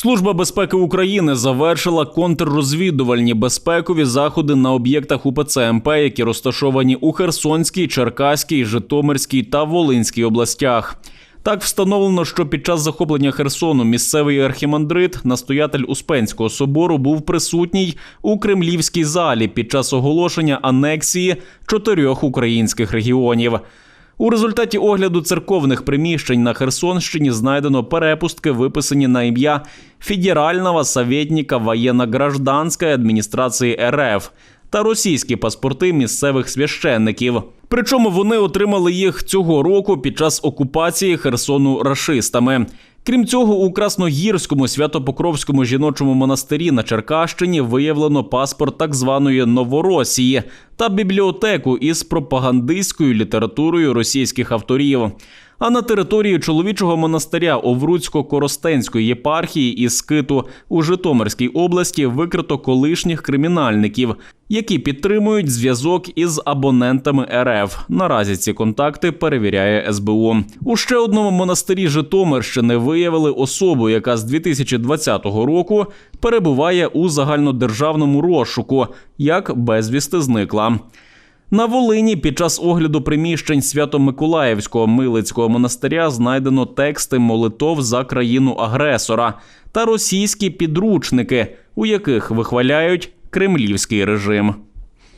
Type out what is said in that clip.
Служба безпеки України завершила контррозвідувальні безпекові заходи на об'єктах УПЦ МП, які розташовані у Херсонській, Черкаській, Житомирській та Волинській областях. Так встановлено, що під час захоплення Херсону місцевий архімандрит, настоятель Успенського собору, був присутній у кремлівській залі під час оголошення анексії чотирьох українських регіонів. У результаті огляду церковних приміщень на Херсонщині знайдено перепустки, виписані на ім'я федерального советника воєнно-гражданської адміністрації РФ та російські паспорти місцевих священників. Причому вони отримали їх цього року під час окупації Херсону рашистами. Крім цього, у Красногірському Свято-Покровському жіночому монастирі на Черкащині виявлено паспорт так званої Новоросії та бібліотеку із пропагандистською літературою російських авторів. А на території чоловічого монастиря Овруцько-Коростенської єпархії із Скиту у Житомирській області викрито колишніх кримінальників, які підтримують зв'язок із абонентами РФ. Наразі ці контакти перевіряє СБУ. У ще одному монастирі Житомирщини виявили особу, яка з 2020 року перебуває у загальнодержавному розшуку, як безвісти зникла. На Волині під час огляду приміщень Свято-Миколаївського Милицького монастиря знайдено тексти молитов за країну агресора та російські підручники, у яких вихваляють кремлівський режим.